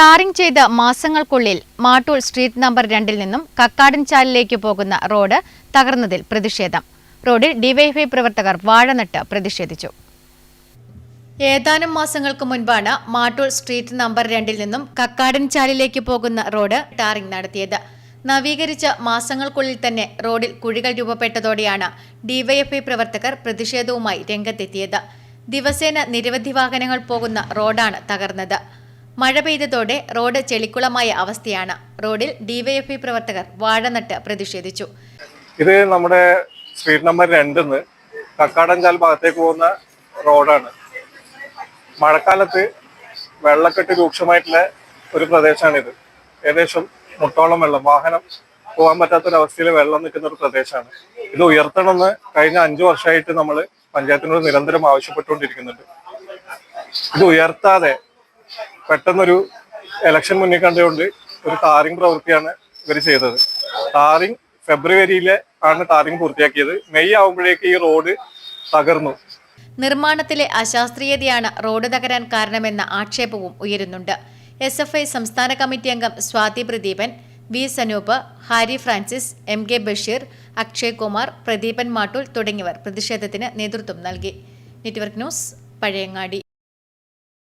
Tarring ചെയ്ത് മാസങ്ങൾക്കുള്ളിൽ Mattool street number രണ്ടിൽ നിന്നും കക്കാടൻചാലിലേക്ക് പോകുന്ന റോഡ് തകർന്നതിൽ പ്രതിഷേധം. റോഡിൽ ഡിവൈഫൈ പ്രവർത്തകർ വാഴനട്ട് പ്രതിഷേധിച്ചു. ഏതാനും മാസങ്ങൾക്ക് മുൻപാണ് മാട്ടൂൾ സ്ട്രീറ്റ് നമ്പർ രണ്ടിൽ നിന്നും കക്കാടൻചാലിലേക്ക് പോകുന്ന റോഡ് ടാറിംഗ് നടത്തിയത്. നവീകരിച്ച മാസങ്ങൾക്കുള്ളിൽ തന്നെ റോഡിൽ കുഴികൾ രൂപപ്പെട്ടതോടെയാണ് ഡിവൈഎഫ്ഐ പ്രവർത്തകർ പ്രതിഷേധവുമായി രംഗത്തെത്തിയത്. ദിവസേന നിരവധി വാഹനങ്ങൾ പോകുന്ന റോഡാണ് തകർന്നത്. മഴ പെയ്തതോടെ റോഡ് ചെളിക്കുളമായ അവസ്ഥയാണ്. റോഡിൽ ഡിവൈഎഫ്ഐ പ്രവർത്തകർ വാഴനട്ട് പ്രതിഷേധിച്ചു. ഇത് നമ്മുടെ സ്ട്രീറ്റ് നമ്പർ രണ്ടിന്ന് കക്കാടഞ്ചാൽ ഭാഗത്തേക്ക് പോകുന്ന റോഡാണ്. മഴക്കാലത്ത് വെള്ളക്കെട്ട് രൂക്ഷമായിട്ടുള്ള ഒരു പ്രദേശമാണിത്. ഏകദേശം മുട്ടോളം വെള്ളം വാഹനം പോകാൻ പറ്റാത്തൊരവസ്ഥയിൽ വെള്ളം നിൽക്കുന്ന ഒരു പ്രദേശമാണ്. ഇത് ഉയർത്തണമെന്ന് കഴിഞ്ഞ അഞ്ചു വർഷമായിട്ട് നമ്മൾ പഞ്ചായത്തിനോട് നിരന്തരം ആവശ്യപ്പെട്ടുകൊണ്ടിരിക്കുന്നുണ്ട്. ഇത് ഉയർത്താതെ പെട്ടെന്നൊരു ഇലക്ഷൻ മുന്നിൽ കണ്ടുകൊണ്ട് ഒരു ടാറിംഗ് പ്രവൃത്തിയാണ് ഇവർ ചെയ്തത്. ടാറിംഗ് ഫെബ്രുവരിയിലെ ആണ് ടാറിംഗ് പൂർത്തിയാക്കിയത്. മെയ് ആകുമ്പോഴേക്ക് ഈ റോഡ് തകർന്നു. നിർമ്മാണത്തിലെ അശാസ്ത്രീയതയാണ് റോഡ് തകരാൻ കാരണമെന്ന ആക്ഷേപവും ഉയരുന്നുണ്ട്. എസ് എഫ് ഐ സംസ്ഥാന കമ്മിറ്റി അംഗം Swathi Pradeepan V Sanoop Harry Francis M K Basheer Akshay Kumar Pradeepan Mattool തുടങ്ങിയവർ പ്രതിഷേധത്തിന് നേതൃത്വം നൽകി. Network news Pazhayangadi.